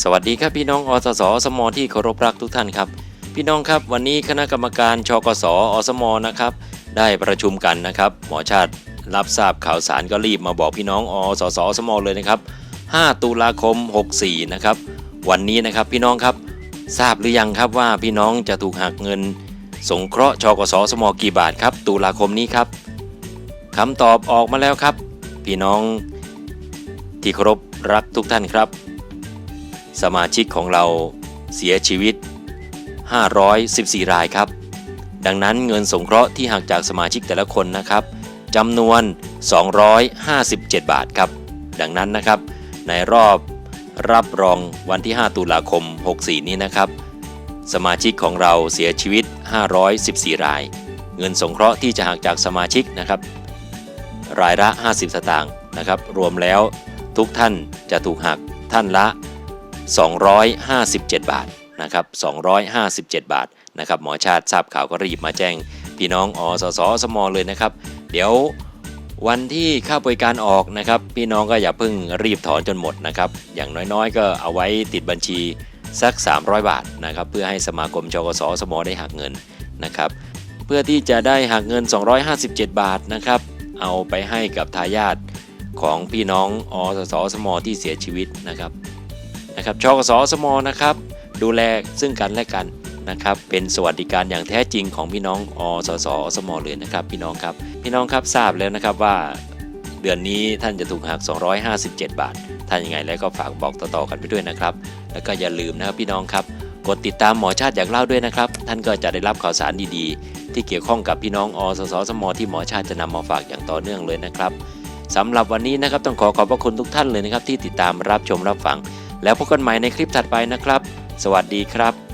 สวัสดีครับพี่น้องอสสอสมที่เคารพรักทุกท่านครับ พี่น้องครับวันนี้คณะกรรมการชกสอสมนะครับ ได้ประชุมกันนะครับ หมอชาติรับทราบข่าวสารก็รีบมาบอกพี่น้องอสสอสมเลยนะครับ 5 ตุลาคม 64 นะครับ วันนี้นะครับพี่น้องครับทราบหรือยังครับว่าพี่น้องจะถูกหักเงิน สงเคราะห์ชกสสมกี่บาทครับ ตุลาคมนี้ครับคำตอบออกมาแล้วครับ พี่น้องที่เคารพรักทุกท่านครับ สมาชิกของเราเสียชีวิต 514 รายครับ ดังนั้นเงินสงเคราะห์ที่หักจากสมาชิกแต่ละคนนะครับจำนวน 257 บาทครับ ดังนั้นนะครับ ในรอบรับรองวันที่ 5 ตุลาคม 64 นี้นะครับ สมาชิกของเราเสียชีวิต 514 ราย เงินสงเคราะห์ที่จะหักจากสมาชิกนะครับ รายละ 50 สตางค์นะครับ รวมแล้วทุกท่านจะถูกหักท่านละ 257 บาทนะครับ257 บาทนะครับหมอชาติทราบข่าวก็รีบมาแจ้ง พี่น้องอสสสมเลยนะครับ เดี๋ยววันที่ค่าบริการออกนะครับ พี่น้องก็อย่าเพิ่งรีบถอนจนหมดนะครับ อย่างน้อยๆ ก็เอาไว้ติดบัญชีสัก 300 บาทนะครับ เพื่อให้สมาคมชกสสมได้หักเงินนะครับ เพื่อที่จะได้หักเงิน 257 บาทนะครับ เอาไปให้กับทายาทของพี่น้องอสสสมที่เสียชีวิตนะครับ นะครับชกสสมนะครับดูแลซึ่งกันและกันนะครับเป็นสวัสดิการอย่างแท้จริงของพี่น้องอสสสมเลยนะครับพี่น้องครับพี่น้องครับทราบแล้วนะครับว่าเดือนนี้ท่านจะถูกหัก 257 บาท ท่านยังไงแล้วก็ฝากบอกต่อๆกันไปด้วยนะครับ แล้วก็อย่าลืมนะครับพี่น้องครับ กดติดตามหมอชาติอยากเล่าด้วยนะครับ ท่านก็จะได้รับข่าวสารดีๆ ที่เกี่ยวข้องกับพี่น้องอสสสมที่หมอชาติจะนำมาฝากอย่างต่อเนื่องเลยนะครับสำหรับวันนี้นะครับต้องขอขอบพระคุณทุกท่านเลยนะครับที่ติดตามรับชมรับฟัง แล้วพบกันใหม่ในคลิปถัดไปนะครับ สวัสดีครับ